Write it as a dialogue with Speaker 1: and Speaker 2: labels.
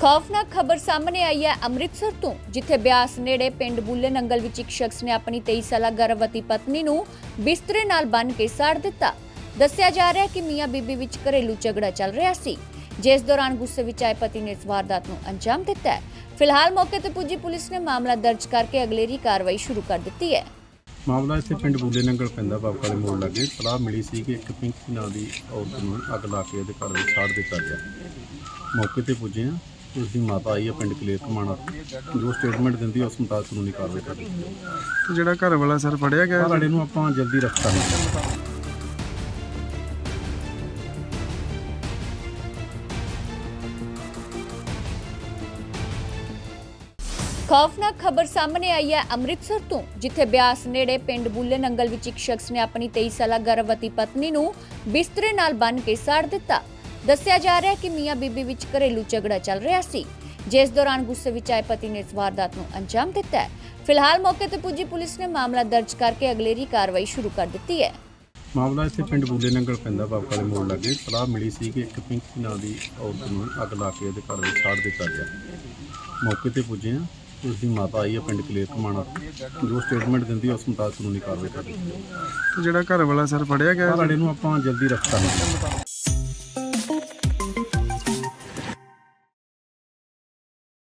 Speaker 1: ਖੌਫਨਾਕ ਖਬਰ ਸਾਹਮਣੇ ਆਈ ਹੈ ਅੰਮ੍ਰਿਤਸਰ ਤੋਂ, ਜਿੱਥੇ ਬਿਆਸ ਨੇੜੇ ਪਿੰਡ ਬੁੱਲੇ ਨੰਗਲ ਵਿੱਚ ਇੱਕ ਸ਼ਖਸ ਨੇ ਆਪਣੀ 23 ਸਾਲਾ ਗਰਭਵਤੀ ਪਤਨੀ ਨੂੰ ਬਿਸਤਰੇ ਨਾਲ ਬੰਨ੍ਹ ਕੇ ਸਾੜ ਦਿੱਤਾ। ਦੱਸਿਆ ਜਾ ਰਿਹਾ ਹੈ ਕਿ ਮੀਆਂ ਬੀਬੀ ਵਿੱਚ ਘਰੇਲੂ ਝਗੜਾ ਚੱਲ ਰਿਹਾ ਸੀ, ਜਿਸ ਦੌਰਾਨ ਗੁੱਸੇ ਵਿੱਚ ਆਏ ਪਤੀ ਨੇ ਇਸ ਵਾਰਦਾਤ ਨੂੰ ਅੰਜਾਮ ਦਿੱਤਾ ਹੈ। ਫਿਲਹਾਲ ਮੌਕੇ ਤੇ ਪੁੱਜੀ ਪੁਲਿਸ ਨੇ ਮਾਮਲਾ ਦਰਜ ਕਰਕੇ ਅਗਲੇਰੀ ਕਾਰਵਾਈ ਸ਼ੁਰੂ ਕਰ ਦਿੱਤੀ ਹੈ।
Speaker 2: ਮਾਮਲਾ ਇੱਥੇ ਪਿੰਡ ਬੂਲੇ ਨੰਗਲ ਪੈਂਦਾ ਬਾਬਾ ਦੇ ਮੋੜ ਲਾਗੇ। ਸਲਾਹ ਮਿਲੀ ਸੀ ਕਿ ਇੱਕ ਪਿੰਕੀ ਨਾਂ ਦੀ ਔਰਤ ਨੂੰ ਅੱਗ ਲਾ ਕੇ ਉਹਦੇ ਘਰ ਵਿੱਚ ਸਾੜ ਦਿੱਤਾ ਗਿਆ। ਮੌਕੇ ਤੇ ਪੁੱਜੇ ਆ ਉਸ ਦੀ ਮਾਤਾ ਆਈ ਹੈ ਪਿੰਡ ਕਲੇਰ ਕਮਾਣਾ ਜੋ ਸਟੇਟਮੈਂਟ ਦਿੰਦੀ ਹੈ ਉਸ ਮੁਤਾਬਕ ਕਾਨੂੰਨੀ ਕਾਰਵਾਈ ਕਰਾਂਗੇ
Speaker 3: ਤੇ ਜਿਹੜਾ ਘਰ ਵਾਲਾ ਸਰ ਫੜਿਆ ਗਿਆ
Speaker 2: ਘਰ ਵਾਲੇ ਨੂੰ ਆਪਾਂ ਜਲਦੀ ਰਫਤ ਕਰਾਂਗੇ
Speaker 1: ਖੌਫਨਾਕ ਖਬਰ ਸਾਹਮਣੇ ਆਈ ਹੈ ਅੰਮ੍ਰਿਤਸਰ ਤੋਂ ਜਿੱਥੇ ਬਿਆਸ ਨੇੜੇ ਪਿੰਡ ਬੁੱਲੇ ਨੰਗਲ ਵਿੱਚ ਇੱਕ ਸ਼ਖਸ ਨੇ ਆਪਣੀ 23 ਸਾਲਾ ਗਰਭਵਤੀ ਪਤਨੀ ਨੂੰ ਬਿਸਤਰੇ ਨਾਲ ਬੰਨ੍ਹ ਕੇ ਸਾੜ ਦਿੱਤਾ। ਦੱਸਿਆ ਜਾ ਰਿਹਾ ਹੈ ਕਿ ਮੀਆਂ ਬੀਬੀ ਵਿੱਚ ਘਰੇਲੂ ਝਗੜਾ ਚੱਲ ਰਿਹਾ ਸੀ ਜਿਸ ਦੌਰਾਨ ਗੁੱਸੇ ਵਿੱਚ ਆਏ ਪਤੀ ਨੇ ਇਸ ਵਾਰਦਾਤ ਨੂੰ ਅੰਜਾਮ ਦਿੱਤਾ ਹੈ। ਫਿਲਹਾਲ ਮੌਕੇ ਤੇ ਪੁੱਜੀ ਪੁਲਿਸ ਨੇ ਮਾਮਲਾ ਦਰਜ ਕਰਕੇ ਅਗਲੇਰੀ ਕਾਰਵਾਈ ਸ਼ੁਰੂ ਕਰ ਦਿੱਤੀ ਹੈ।
Speaker 2: ਮਾਮਲਾ ਇੱਥੇ ਪਿੰਡ ਬੂਲੇ ਨੰਗਲ ਪੈਂਦਾ ਬਾਬਾ ਦੇ ਮੋੜ ਲਾਗੇ। ਸਲਾਹ ਮਿਲੀ ਸੀ ਕਿ ਇੱਕ ਪਿੰਕੀ ਨਾਂ ਦੀ ਔਰਤ ਨੂੰ ਅੱਗ ਲਾ ਕੇ ਉਹਦੇ ਘਰ ਵਿੱਚ ਸਾੜ ਦਿੱਤਾ ਗਿਆ। ਮੌਕੇ ਤੇ ਪੁੱਜੇ ਆ ਉਸ ਦੀ ਮਾਤਾ ਆਈ ਹੈ ਪਿੰਡ ਕਲੇਰ ਕਮਾਣਾ। ਜੋ ਸਟੇਟਮੈਂਟ ਦਿੰਦੀ ਹੈ ਉਸ ਮੁਤਾਬਕ ਕਾਨੂੰਨੀ ਕਾਰਵਾਈ ਕਰਾਂਗੇ
Speaker 3: ਤੇ ਜਿਹੜਾ ਘਰ ਵਾਲਾ ਸਰ ਫੜਿਆ ਗਿਆ
Speaker 2: ਘਰ ਵਾਲੇ ਨੂੰ ਆਪਾਂ ਜਲਦੀ ਰਫਤ ਕਰਾਂਗੇ